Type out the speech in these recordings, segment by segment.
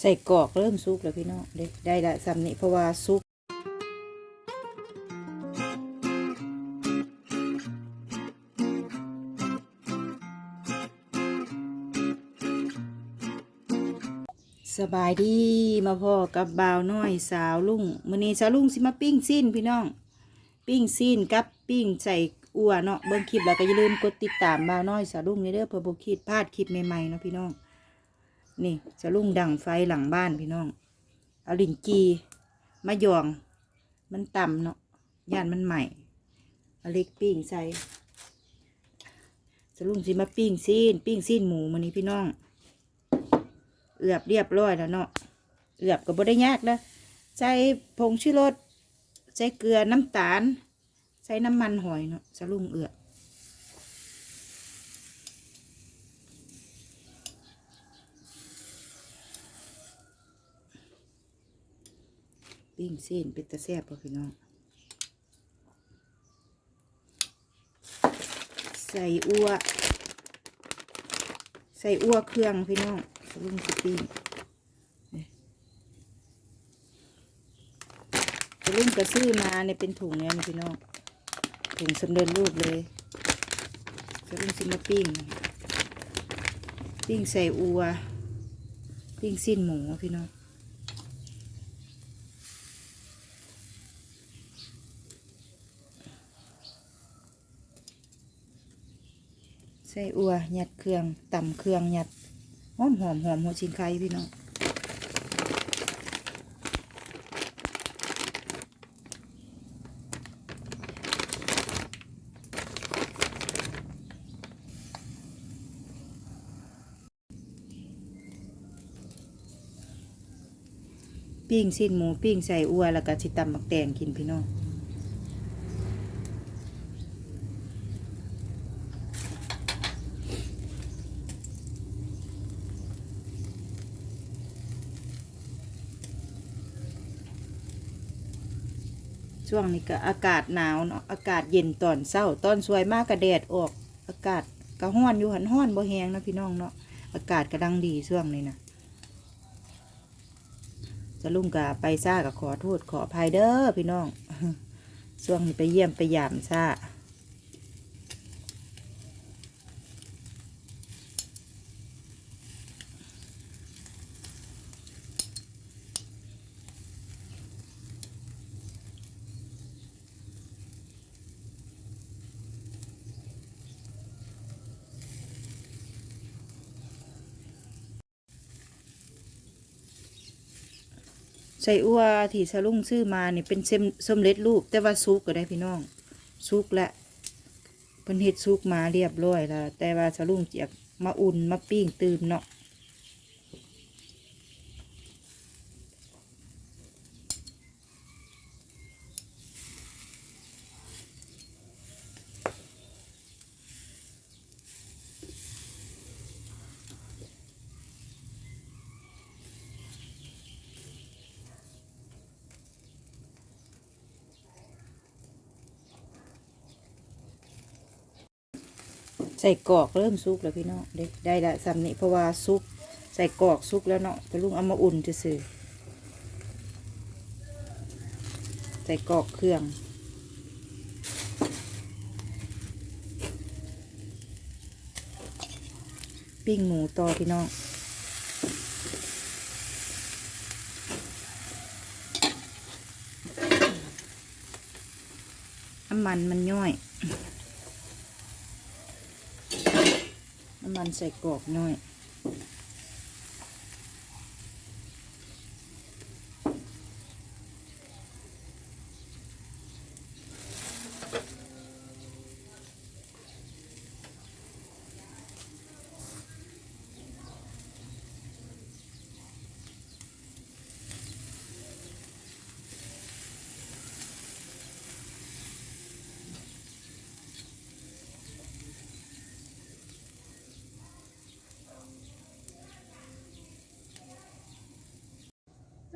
ใส่กรอกเริ่มซุกแล้วพี่น้องเด้ได้ละสำนี้เพราะว่าซุกสบายดีมาพ่อกับบ่าวน้อยสาวลุงมื้อนี้สาวลุงสิมาปิ้งซีนพี่น้อง ปิ้งซีนกับปิ้งใส่อัวเนาะเบิ่งคลิปแล้วก็อย่าลืมกดติดตามบ่าวน้อยสาวลุงนี่เด้อเพื่อบ่คิดพลาดคลิปใหม่ๆเนาะพี่น้อง นี่สาวลุงดังไฟหลังบ้านพี่น้อง เอาลินจีมาหยอง มันต่ำเนาะย่านมันใหม่เอาเล็กปิ้งใส่สลุงสิมาปิ้งซีนปิ้งซีนหมูมื้อนี้พี่น้อง เอือบเรียบร้อยแล้วเนาะเอือบก็บ่ได้ยากนะใส่ผงชูรสใส่เกลือน้ำตาล ใส่น้ำมันหอยเนาะสลุงเอือบ ปิ้งเส้นเป็นตะแซ่บป่ะพี่น้องใส่อัวใส่อัวเครื่องพี่น้องสลุงสปิ้งนี่สลุงกระซื้อมาเนี่ยเป็นถุงเนี่ยพี่น้องถุงสำเร็จรูปเลยสลุงซิมาปิ้งปิ้งใส่อัว ปิ้งสิ้นหมูพี่น้อง ใส่อัวหยัดเครื่องต่ำเครื่องหยัดหอมหอมหอมหัวชิงไข่พี่น้องปิ้งสิ้นหมูปิ้งใส่อัวแล้วก็สิตำหมักแตงกินพี่น้อง ช่วงนี้ก็อากาศหนาวเนาะอากาศเย็นตอนเช้าตอนสวยมากกระแดดออก อากาศกระห้อนอยู่หันห้อนบ่แหงนะพี่น้องเนาะอากาศกำลังดีช่วงนี้นะจะลุ่มกะไปซ่ากับขอโทษขออภัยเด้อพี่น้องช่วงนี้ไปเยี่ยมไปยามซ่า ใส่อัวที่สลุงซื้อมาเนี่ยเป็นเส้นส้มเล็ดรูป แต่ว่าซุกก็ได้พี่น้องซุกและเป็นเห็ดซุกมาเรียบร้อยแล้วแต่ว่าสลุงเจียกมาอุ่นมาปิ้งตื่มเนาะ ใส่กอกเริ่มซุกแล้วพี่น้องเด็กได้ละสำนี้เพราะว่าซุกใส่กอกซุกแล้วเนาะแต่ลุงเอามาอุ่นจะซื้อใส่กอกเครื่องปิ้งหมูต่อพี่น้องน้ำมันมันย่อย น้ำมันใส่กรอกหน่อย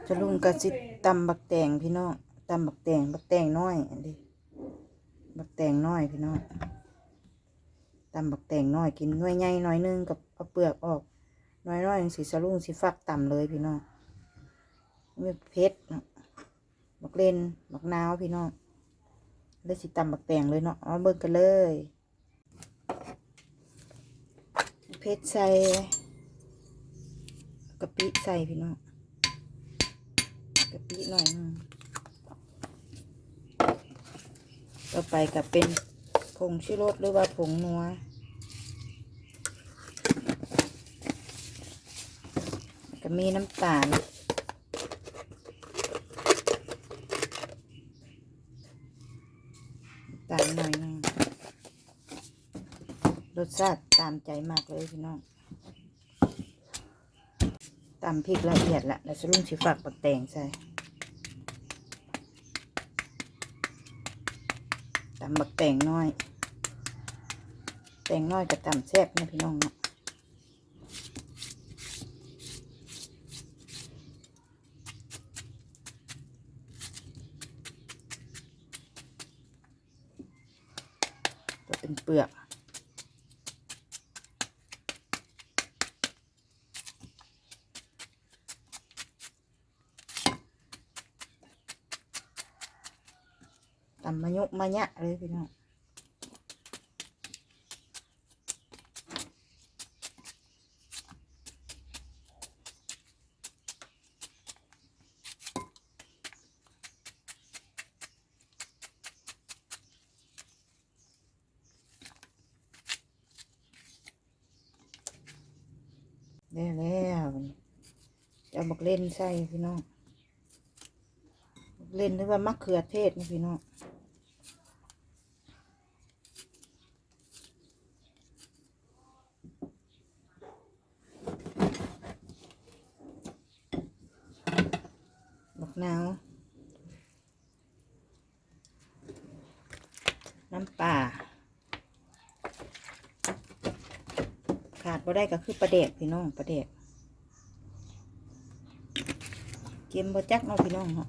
จะลุงกะสิตำบักแตงพี่น้องตำบักแตงบักแตงน้อยอันนี้บักแตงน้อยพี่น้องตำบักแตงน้อยกินน่วยใหญ่น่อยหนึงกับเอาเปลือกออก น้อยๆอยสีสลุงสีฟักต่ำเลยพี่น้องมีเพชรบักเลนบักนาวพี่น้องแล้วสิตำบักแตงเลยเนาะเอาเบิ่งกันเลยเพชรใส่กะปิใส่พี่น้อง ปิหน่อยนึงต่อไปก็เป็นผงชูรสหรือว่าผงนัวก็มีน้ำตาลตาลหน่อยนึงรสชาติตามใจมากเลยพี่น้องตำพริกละเอียดละแล้วจะลุ่มชิฝักปักแตงใส่ ตำบักแตงน้อย แตงน้อยกับตำแซ่บนะพี่น้องเนาะเป็นเปลือก ตำมะยุมะยเลยพี่น้องแล้วแล้วจะเอาบักเล่นใส่พี่น้องเล่นหรือว่า มะเขือเทศนะพี่น้อง นาวน้ำปลาขาดบ่ได้ก็คือปลาเด็กพี่น้องปลาเด็กเกมบ่จักเนาะพี่น้องเนาะ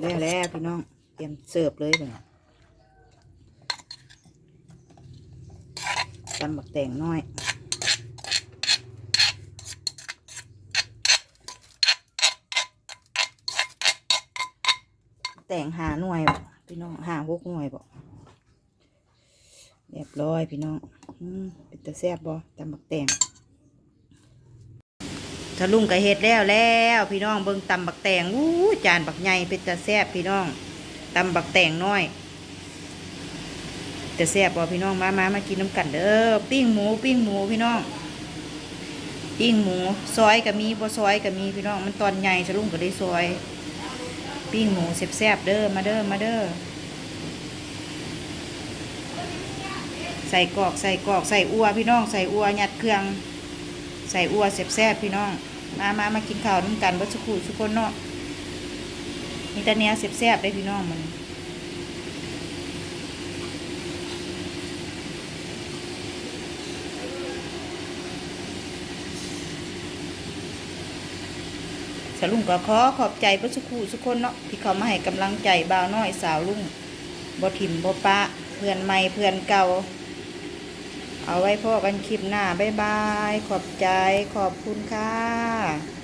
แล้วแล้วพี่น้อง เสิร์ฟเลยเลยตำบักแตงน้อยแต่งหาหน่วยบ่พี่น้องหาหกหน่วยบ่เรียบร้อยพี่น้องอืมเป็นตะแซ่บบ่ตำบักแตงทะลุงก็เฮ็ดแล้วแล้ว พี่น้องเบิ่งตำบักแตงอู้จานบักใหญ่เป็นตะแซบพี่น้อง ตำบักแตงน้อยแต่แซ่บบ่พี่น้องมามามากินน้ำกันเด้อปิ้งหมูปิ้งหมูพี่น้องปิ้งหมูซอยก็มีบ่ซอยก็มีพี่น้องมันตอนใหญ่ทะลุงก็ได้ซอย ปิ้งหมูแซ่บๆเด้อมาเด้อมาเด้อใส่กอกใส่กอกใส่อัวพี่น้องใส่อัวยัดเครื่อง ใส่อัวแซ่บๆพี่น้องมามามากินข้าวน้ำกันวัชคูทุกคนเนาะ มีแต่เนี้ยแซ่บๆได้พี่น้องมันสลุงก็ขอขอบใจวัชคูทุคนเนาะที่เขามาให้กำลังใจบ่าวน้อยสาวลุงบ่ถิ่มบ่ปะ เพื่อนใหม่เพื่อนเก่า เอาไว้พ่อกันคลิปหน้า บ๊ายบาย ขอบใจขอบคุณค่ะ